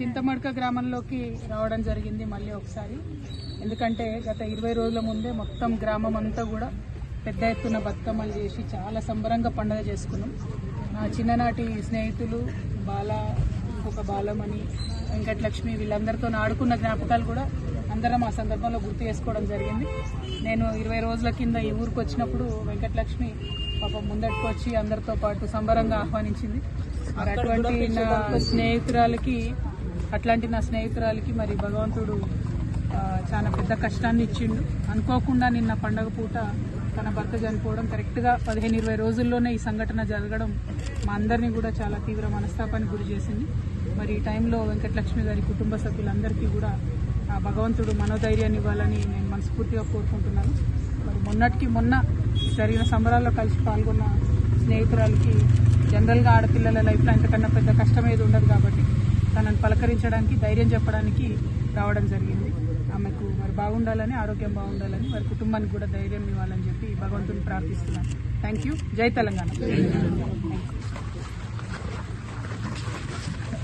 చింతమడక గ్రామంలోకి రావడం జరిగింది మళ్ళీ ఒకసారి. ఎందుకంటే గత ఇరవై రోజుల ముందే మొత్తం గ్రామం అంతా కూడా పెద్ద ఎత్తున బతుకమ్మలు చేసి చాలా సంబరంగా పండుగ చేసుకున్నాం. నా చిన్ననాటి స్నేహితులు బాల ఇంకొక బాలమణి వెంకటలక్ష్మి వీళ్ళందరితో ఆడుకున్న జ్ఞాపకాలు కూడా అందరం ఆ సందర్భంలో గుర్తు చేసుకోవడం జరిగింది. నేను ఇరవై రోజుల కింద ఈ ఊరికి వచ్చినప్పుడు వెంకటలక్ష్మి పాపం ముందటికి వచ్చి అందరితో పాటు సంబరంగా ఆహ్వానించింది. అటువంటి నా స్నేహితురాలకి అట్లాంటి నా స్నేహితురాలకి మరి భగవంతుడు చాలా పెద్ద కష్టాన్ని ఇచ్చిండు. అనుకోకుండా నిన్న పండగ పూట తన భర్త చనిపోవడం కరెక్ట్గా పదిహేను ఇరవై రోజుల్లోనే ఈ సంఘటన జరగడం మా అందరినీ కూడా చాలా తీవ్ర మనస్తాపానికి గురి చేసింది. మరి ఈ టైంలో వెంకటలక్ష్మి గారి కుటుంబ సభ్యులందరికీ కూడా ఆ భగవంతుడు మనోధైర్యాన్ని ఇవ్వాలని నేను మనస్ఫూర్తిగా కోరుకుంటున్నాను. మరి మొన్నటికి మొన్న జరిగిన సంబరాల్లో కలిసి పాల్గొన్న స్నేహితురాలకి జనరల్గా ఆడపిల్లల లైఫ్లో అంతకన్నా పెద్ద కష్టం ఏది ఉండదు కాబట్టి తనను పలకరించడానికి ధైర్యం చెప్పడానికి రావడం జరిగింది. ఆమెకు మరి బాగుండాలని ఆరోగ్యం బాగుండాలని వారి కుటుంబానికి కూడా ధైర్యం ఇవ్వాలని చెప్పి భగవంతుని ప్రార్థిస్తున్నాను. థ్యాంక్ యూ జై తెలంగాణ.